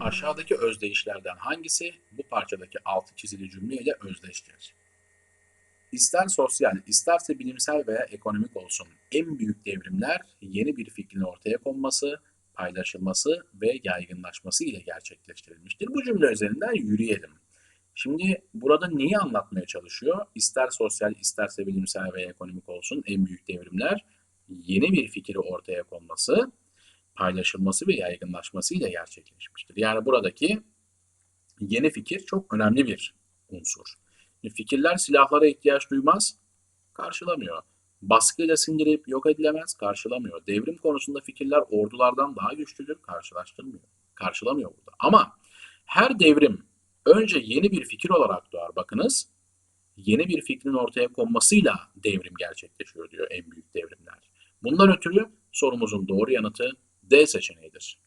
Aşağıdaki özdeyişlerden hangisi bu parçadaki altı çizili cümle ile özdeştir? İster sosyal, isterse bilimsel veya ekonomik olsun en büyük devrimler yeni bir fikrin ortaya konması, paylaşılması ve yaygınlaşması ile gerçekleştirilmiştir. Bu cümle üzerinden yürüyelim. Şimdi burada neyi anlatmaya çalışıyor? İster sosyal, isterse bilimsel veya ekonomik olsun en büyük devrimler yeni bir fikri ortaya konması, paylaşılması ve yaygınlaşması ile gerçekleşmiştir. Yani buradaki yeni fikir çok önemli bir unsur. Fikirler silahlara ihtiyaç duymaz, karşılamıyor. Baskıyla sindirip yok edilemez, karşılamıyor. Devrim konusunda fikirler ordulardan daha güçlüdür, karşılaştırmıyor. Karşılamıyor burada. Ama her devrim önce yeni bir fikir olarak doğar. Bakınız, yeni bir fikrin ortaya konmasıyla devrim gerçekleşiyor diyor en büyük devrimler. Bundan ötürü sorumuzun doğru yanıtı D seçeneğidir.